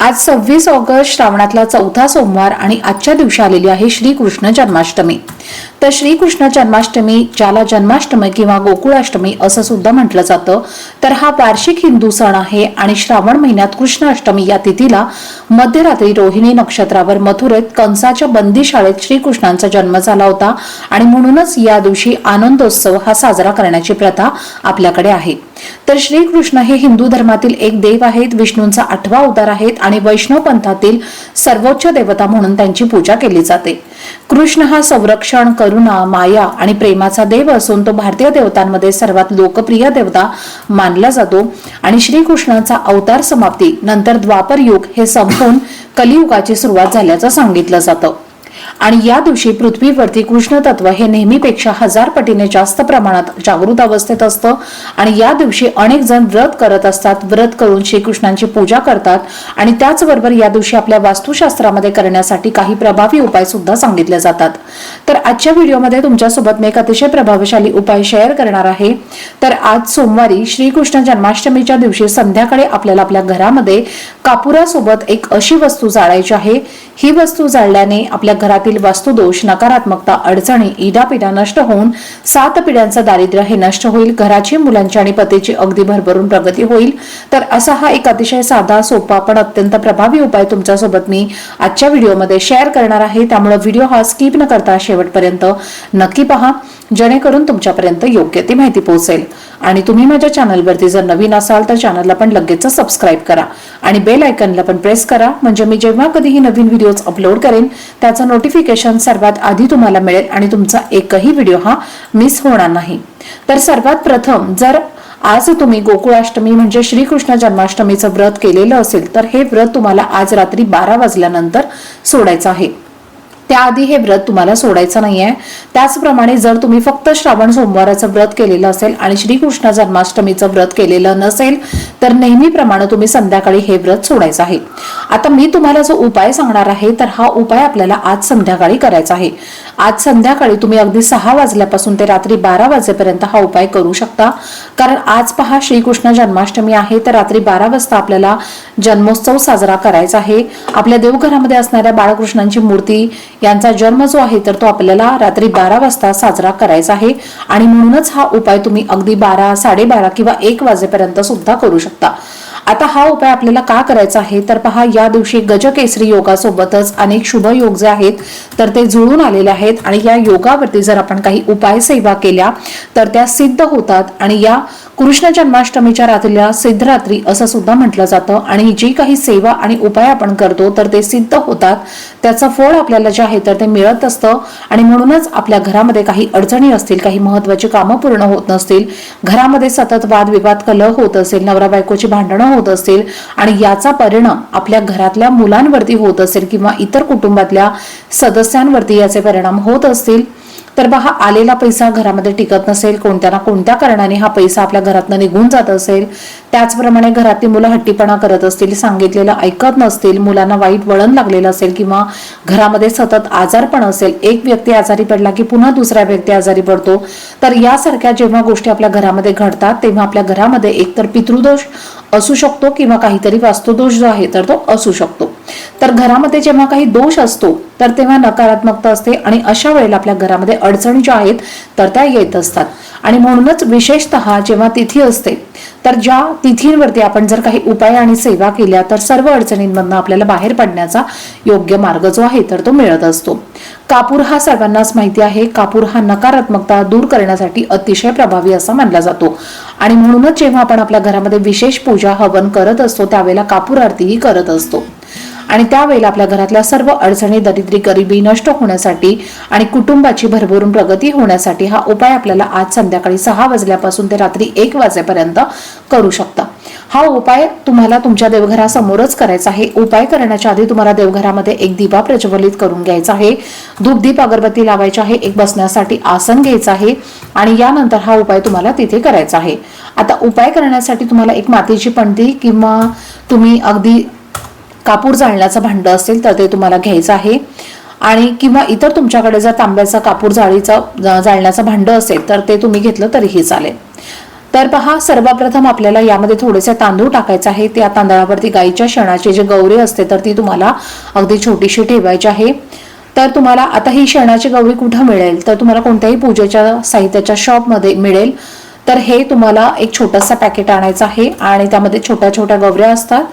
आज सव्वीस ऑगस्ट श्रावणातला चौथा सोमवार आणि आजच्या दिवशी आलेली आहे श्रीकृष्ण जन्माष्टमी. तर श्रीकृष्ण जन्माष्टमी ज्याला जन्माष्टमी किंवा गोकुळाष्टमी असं सुद्धा म्हटलं जातं तर हा वार्षिक हिंदू सण आहे आणि श्रावण महिन्यात कृष्णाष्टमी या तिथीला मध्यरात्री रोहिणी नक्षत्रावर मथुरेत कंसाच्या बंदीशाळेत श्रीकृष्णांचा जन्म झाला होता आणि म्हणूनच या दिवशी आनंदोत्सव हा साजरा करण्याची प्रथा आपल्याकडे आहे. तर श्रीकृष्ण हे हिंदू धर्मातील एक देव आहेत. विष्णूंचा आठवा अवतार आहेत आणि वैष्णव पंथातील सर्वोच्च देवता म्हणून त्यांची पूजा केली जाते. कृष्ण हा संरक्षण करुणा माया आणि प्रेमाचा देव असून तो भारतीय देवतांमध्ये सर्वात लोकप्रिय देवता मानला जातो आणि श्रीकृष्णाचा अवतार समाप्ती नंतर द्वापर युग हे संपून कलियुगाची सुरुवात झाल्याचं सांगितलं जातं. आणि या दिवशी पृथ्वीवरती कृष्ण तत्व हे नेहमीपेक्षा हजार पटीने जास्त प्रमाणात जागृत अवस्थेत असतं आणि या दिवशी अनेक जण व्रत करत असतात. व्रत करून श्रीकृष्णांची पूजा करतात आणि त्याचबरोबर या दिवशी आपल्या वास्तुशास्त्रामध्ये करण्यासाठी काही प्रभावी उपाय सुद्धा सांगितले जातात. तर आजच्या व्हिडिओमध्ये तुमच्यासोबत मी एक अतिशय प्रभावशाली उपाय शेअर करणार आहे. तर आज सोमवारी श्रीकृष्ण जन्माष्टमीच्या दिवशी संध्याकाळी आपल्याला आपल्या घरामध्ये कापुरासोबत एक अशी वस्तू जाळायची आहे. ही वस्तू जाळल्याने आपल्या घरातील वास्तुदोष नकारात्मकता अडचणी इडापिडा नष्ट होऊन सात पिढ्यांचं दारिद्र्य हे नष्ट होईल. घराची मुलांची आणि पतीची अगदी भरभरून प्रगती होईल. तर असा हा एक अतिशय साधा सोपा पण अत्यंत प्रभावी उपाय तुमच्यासोबत मी आजच्या व्हिडिओमध्ये शेअर करणार आहे. त्यामुळे व्हिडिओ हा स्किप न करता शेवटपर्यंत नक्की पहा. जेणेकरून तुमच्यापर्यंत योग्य ती माहिती पोहोचेल. आणि तुम्ही माझ्या चॅनलवरती जर नवीन असाल तर चॅनलला पण लगेच सबस्क्राईब करा. आणि बेल आयकनला पण प्रेस करा. म्हणजे मी जेव्हा कधीही नवीन व्हिडिओज अपलोड करेन त्याचं नोटिफिकेशन सर्वात आधी तुम्हाला मिळेल आणि तुमचा एकही व्हिडिओ हा मिस होणार नाही. तर सर्वात प्रथम जर आज तुम्ही गोकुळाष्टमी म्हणजे श्रीकृष्ण जन्माष्टमीचं व्रत केलेलं असेल तर हे व्रत तुम्हाला आज रात्री बारा वाजल्यानंतर सोडायचं आहे. त्याआधी हे व्रत तुम्हाला सोडायचं नाही आहे त्याचप्रमाणे जर तुम्ही फक्त श्रावण सोमवाराचं व्रत केलेलं असेल आणि श्रीकृष्ण जन्माष्टमीचं व्रत केलेलं नसेल तर नेहमीप्रमाणे तुम्ही संध्याकाळी हे व्रत सोडायचं आहे. आता मी तुम्हाला जो उपाय सांगणार आहे तर हा उपाय आपल्याला आज संध्याकाळी करायचा आहे. आज संध्याकाळी तुम्ही अगदी सहा वाजल्यापासून ते रात्री बारा वाजेपर्यंत हा उपाय करू शकता. कारण आज पहा श्रीकृष्ण जन्माष्टमी आहे तर रात्री बारा वाजता आपल्याला जन्मोत्सव साजरा करायचा आहे. आपल्या देवघरामध्ये असणाऱ्या बाळकृष्णांची मूर्ती यांचा जन्म जो आहे तर तो आपल्याला रात्री बारा वाजता साजरा करायचा आहे. आणि म्हणूनच हा उपाय तुम्ही अगदी बारा साडेबारा किंवा एक वाजेपर्यंत सुद्धा करू शकता. आता हा उपाय आपल्याला का करायचा आहे? तर पहा या दिवशी गजकेसरी योगासोबतच अनेक शुभ योग जे आहेत तर ते जुळून आलेले आहेत. आणि या योगावरती जर आपण काही उपाय सेवा केल्या तर त्या सिद्ध होतात. आणि या कृष्ण जन्माष्टमीच्या रात्रीला सिद्धरात्री असं सुद्धा म्हटलं जातं. आणि जी काही सेवा आणि उपाय आपण करतो तर ते सिद्ध होतात. त्याचं फळ आपल्याला जे आहे तर ते मिळत असतं. आणि म्हणूनच आपल्या घरामध्ये काही अडचणी असतील काही महत्वाची कामं पूर्ण होत नसतील घरामध्ये सतत वादविवाद कलह होत असेल नवरा बायकोची भांडणं होत असतील आणि याचा परिणाम आपल्या घरातल्या मुलांवरती होत असेल किंवा इतर कुटुंबातल्या सदस्यांवरती याचे परिणाम होत असतील तर पहा आलेला पैसा घरामध्ये टिकत नसेल कोणत्या ना कोणत्या कारणाने हा पैसा आपल्या घरातनं निघून जात असेल त्याचप्रमाणे घरातली मुलं हट्टीपणा करत असतील सांगितलेलं ऐकत नसतील मुलांना वाईट वळण लागलेलं असेल किंवा घरामध्ये सतत आजारपण असेल एक व्यक्ती आजारी पडला की पुन्हा दुसरा व्यक्ती आजारी पडतो तर यासारख्या जेव्हा गोष्टी आपल्या घरामध्ये घडतात तेव्हा आपल्या घरामध्ये एकतर पितृदोष असू शकतो किंवा काहीतरी वास्तुदोष जो आहे तर तो असू शकतो. तर घरामध्ये जेव्हा काही दोष असतो तर तेव्हा नकारात्मकता असते आणि अशा वेळेला आपल्या घरामध्ये अडचणी ज्या आहेत तर त्या येत असतात. आणि म्हणूनच विशेषतः जेव्हा तिथी असते तर ज्या तिथींवरती आपण जर काही उपाय आणि सेवा केल्या तर सर्व अडचणींमधनं आपल्याला बाहेर पडण्याचा योग्य मार्ग जो आहे तर तो मिळत असतो. कापूर हा सर्वांनाच माहिती आहे. कापूर हा नकारात्मकता दूर करण्यासाठी अतिशय प्रभावी असा मानला जातो. आणि म्हणूनच जेव्हा आपण आपल्या घरामध्ये विशेष पूजा हवन करत असतो त्यावेळेला कापूर आरतीही करत असतो. आणि त्यावेळेला आपल्या घरातल्या सर्व अडचणी दरिद्री गरिबी नष्ट होण्यासाठी आणि कुटुंबाची भरभरून प्रगती होण्यासाठी हा उपाय आपल्याला आज संध्याकाळी सहा वाजल्यापासून ते रात्री एक वाजेपर्यंत करू शकता. हा उपाय तुम्हाला तुमच्या देवघरासमोरच करायचा आहे. उपाय करण्याच्या आधी तुम्हाला देवघरामध्ये एक दिवा प्रज्वलित करून घ्यायचा आहे. धूप दीप अगरबत्ती लावायची आहे. एक बसण्यासाठी आसन घ्यायचं आहे आणि यानंतर हा उपाय तुम्हाला तिथे करायचा आहे. आता उपाय करण्यासाठी तुम्हाला एक मातीची पणती किंवा तुम्ही अगदी कापूर जाळण्याचं भांडं असेल तर ते तुम्हाला घ्यायचं आहे. आणि किंवा इतर तुमच्याकडे जर तांब्याचं कापूर जाळीचं जाळण्याचं भांडं असेल तर ते तुम्ही घेतलं तरीही चालेल. तर पहा सर्वप्रथम आपल्याला यामध्ये थोडेसे तांदूळ टाकायचे आहे. त्या तांदळावरती गाईच्या शेणाची जी गौरी असते तर ती तुम्हाला अगदी छोटीशी ठेवायची आहे. तर तुम्हाला आता ही शेणाची गौरी कुठं मिळेल? तर तुम्हाला कोणत्याही पूजेच्या साहित्याच्या शॉपमध्ये मिळेल. तर हे तुम्हाला एक छोटंसं पॅकेट आणायचं आहे. आणि त्यामध्ये छोट्या छोट्या गौऱ्या असतात.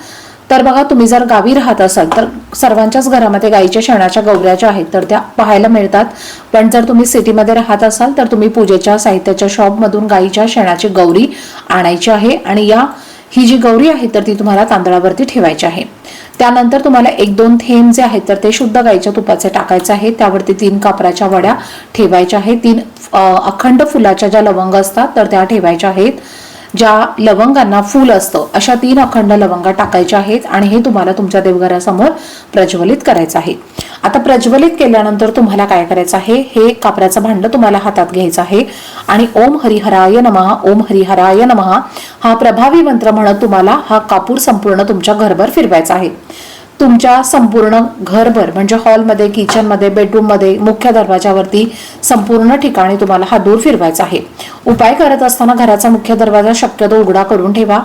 तर बघा तुम्ही जर गावी राहत असाल तर सर्वांच्याच घरामध्ये गाईच्या शेणाच्या गौऱ्या ज्या आहेत तर त्या पाहायला मिळतात. पण जर तुम्ही सिटीमध्ये राहत असाल तर तुम्ही पूजेच्या साहित्याच्या शॉपमधून गाईच्या शेणाची गौरी आणायची आहे आणि या ही जी गौरी आहे तर ती तुम्हाला तांदळावरती ठेवायची आहे. त्यानंतर तुम्हाला एक दोन थेंब जे आहेत तर ते शुद्ध गाईच्या तुपाचे टाकायचे आहे. त्यावरती तीन कापराच्या वड्या ठेवायच्या आहेत. तीन अखंड फुलाच्या ज्या लवंग असतात तर त्या ठेवायच्या आहेत. ज्या लवंगांना फूल असतं अशा तीन अखंड लवंगा टाकायच्या आहेत आणि हे तुम्हाला तुमच्या देवघरासमोर प्रज्वलित करायचं आहे. आता प्रज्वलित केल्यानंतर तुम्हाला काय करायचं आहे? हे कापराचं भांड तुम्हाला हातात घ्यायचं आहे आणि ओम हरिहराय नमः ओम हरिहराय नमः हा प्रभावी मंत्र म्हणत तुम्हाला हा कापूर संपूर्ण तुमच्या घरभर फिरवायचा आहे. तुमच्या संपूर्ण घरभर म्हणजे हॉलमध्ये किचनमध्ये बेडरूममध्ये मुख्य दरवाजावरती संपूर्ण ठिकाणी तुम्हाला हा दूर फिरवायचा आहे. उपाय करत असताना घराचा मुख्य दरवाजा शक्यतो उघडा करून ठेवा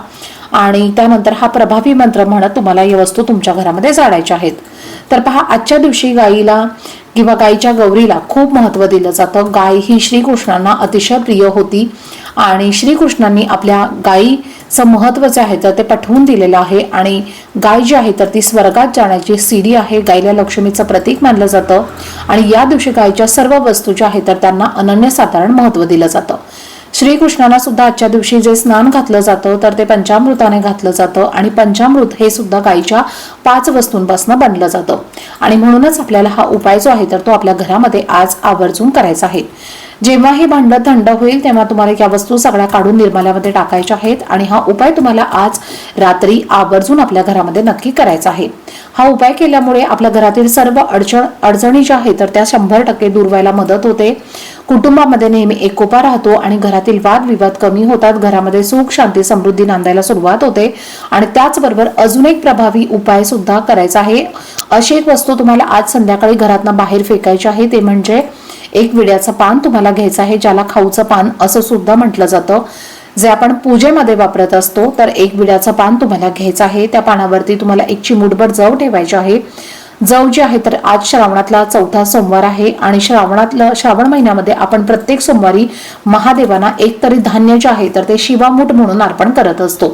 आणि त्यानंतर हा प्रभावी मंत्र म्हणत तुम्हाला या वस्तू तुमच्या घरामध्ये जाळायच्या आहेत. तर पहा आजच्या दिवशी गाईला किंवा गाईच्या गौरीला खूप महत्त्व दिलं जातं. गाय ही श्रीकृष्णांना अतिशय प्रिय होती आणि श्रीकृष्णांनी आपल्या गाई महत्त्व जे आहे तर ते पठवून दिलेलं आहे. आणि गाय जी आहे तर ती स्वर्गात जाण्याची सीडी आहे. गायला लक्ष्मीचं प्रतीक मानलं जातं. आणि या दिवशी गायच्या सर्व वस्तू ज्या आहेत तर त्यांना अनन्यसाधारण महत्त्व दिलं जातं. श्रीकृष्णाला सुद्धा आजच्या दिवशी जे स्नान घातलं जातं तर ते पंचामृताने घातलं जातं. आणि पंचामृत हे सुद्धा गायीच्या पाच वस्तूंपासून बनलं जातं. आणि म्हणूनच आपल्याला हा उपाय जो आहे तर तो आपल्या घरामध्ये आज आवर्जून करायचा आहे. जेव्हा हे भांडं थंड होईल तेव्हा तुम्हाला या वस्तू सगळ्या काढून निर्माल्यामध्ये टाकायच्या आहेत आणि हा उपाय तुम्हाला आज रात्री आवर्जून आपल्या घरामध्ये नक्की करायचा आहे. हा उपाय केल्यामुळे आपल्या घरातील सर्व अडचण अडचणी ज्या आहेत तर त्या शंभर टक्के दूर व्हायला मदत होते. कुटुंबामध्ये नेहमी एकोपा राहतो आणि घरातील वादविवाद कमी होतात. घरामध्ये सुख शांती समृद्धी नांदायला सुरुवात होते आणि त्याचबरोबर अजून एक प्रभावी उपाय सुद्धा करायचा आहे. अशी एक वस्तू तुम्हाला आज संध्याकाळी घरातनं बाहेर फेकायची आहे ते म्हणजे एक विड्याचं पान तुम्हाला घ्यायचं आहे ज्याला खाऊचं पान असं सुद्धा म्हटलं जातं. जे आपण पूजेमध्ये वापरत असतो तर एक विड्याचं पान तुम्हाला घ्यायचं आहे. त्या पानावरती तुम्हाला एक चिमूटभर जव ठेवायचे आहे. जव जी आहे तर आज श्रावणातला चौथा सोमवार आहे आणि श्रावणातलं श्रावण महिन्यामध्ये आपण प्रत्येक सोमवारी महादेवांना एक तरी धान्य जे आहे तर ते शिवामूठ म्हणून अर्पण करत असतो.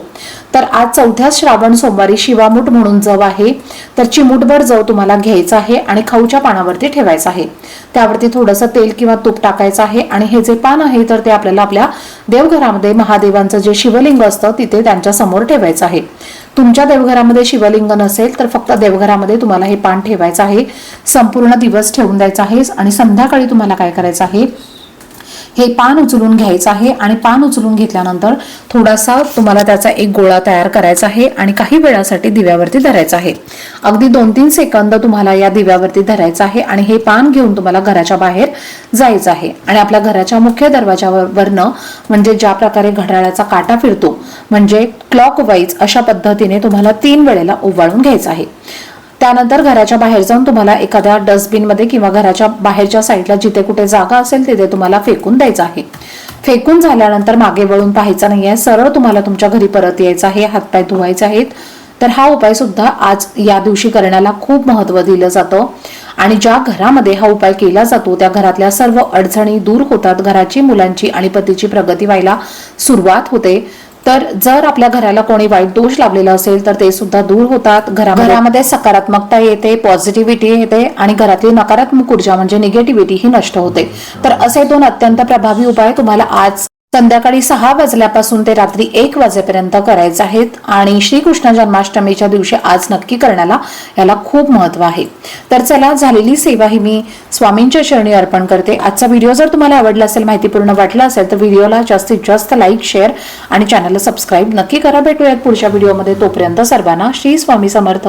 तर आज चौथ्या श्रावण सोमवारी शिवामूठ म्हणून जव आहे तर चिमूटभर जव तुम्हाला घ्यायचा आहे आणि खाऊच्या पानावरती ठेवायचं आहे. त्यावरती थोडंसं तेल किंवा तूप टाकायचं आहे आणि हे जे पान आहे तर ते आपल्याला आपल्या देवघरामध्ये महादेवांचं जे शिवलिंग असतं तिथे त्यांच्यासमोर ठेवायचं आहे. तुमच्या देवघरामध्ये शिवलिंग नसेल तर फक्त देवघरामध्ये तुम्हाला हे पान ठेवायचं आहे. संपूर्ण दिवस ठेवून द्यायचं आहे आणि संध्याकाळी तुम्हाला काय करायचं आहे? हे पान उचलून घ्यायचं आहे आणि पान उचलून घेतल्यानंतर थोडासा तुम्हाला त्याचा एक गोळा तयार करायचा आहे आणि काही वेळासाठी दिव्यावरती धरायचा आहे. अगदी दोन तीन सेकंद तुम्हाला या दिव्यावरती धरायचं आहे आणि हे पान घेऊन तुम्हाला घराच्या बाहेर जायचं आहे. आणि आपल्या घराच्या मुख्य दरवाजावरनं म्हणजे ज्या प्रकारे घड्याळाचा काटा फिरतो म्हणजे क्लॉक वाईज अशा पद्धतीने तुम्हाला तीन वेळेला ओवाळून घ्यायचं आहे. त्यानंतर घराच्या बाहेर जाऊन तुम्हाला एखाद्या डस्टबिनमध्ये किंवा घराच्या बाहेरच्या साईडला जिथे कुठे जागा असेल तिथे तुम्हाला फेकून द्यायचं आहे. फेकून झाल्यानंतर मागे वळून पाहायचं नाहीये सरळ तुम्हाला तुमच्या घरी परत यायचं आहे. हातपाय धुवायचे आहेत. तर हा उपाय सुद्धा आज या दिवशी करण्याला खूप महत्त्व दिलं जातं. आणि ज्या घरामध्ये हा उपाय केला जातो त्या घरातल्या सर्व अडचणी दूर होतात. घराची मुलांची आणि पतीची प्रगती व्हायला सुरुवात होते. तर जर आपल्या घराला कोणी वाईट दोष लावलेला असेल तर ते सुद्धा दूर होतात. घरामध्ये सकारात्मकता येते पॉझिटिव्हिटी येते आणि घरातली नकारात्मक ऊर्जा म्हणजे निगेटिव्हिटी ही नष्ट होते. तर असे दोन अत्यंत प्रभावी उपाय तुम्हाला आज संध्याकाळी सहा वाजल्यापासून ते रात्री एक वाजेपर्यंत करायचे आहेत आणि श्रीकृष्ण जन्माष्टमीच्या दिवशी आज नक्की करण्याला याला खूप महत्त्व आहे. तर चला झालेली सेवा ही मी स्वामींच्या चरणी अर्पण करते. आजचा व्हिडिओ जर तुम्हाला आवडला असेल माहितीपूर्ण वाटला असेल तर व्हिडिओला जास्तीत जास्त लाईक शेअर आणि चॅनलला सबस्क्राईब नक्की करा. भेटूयात पुढच्या व्हिडिओमध्ये. तोपर्यंत सर्वांना श्री स्वामी समर्थ.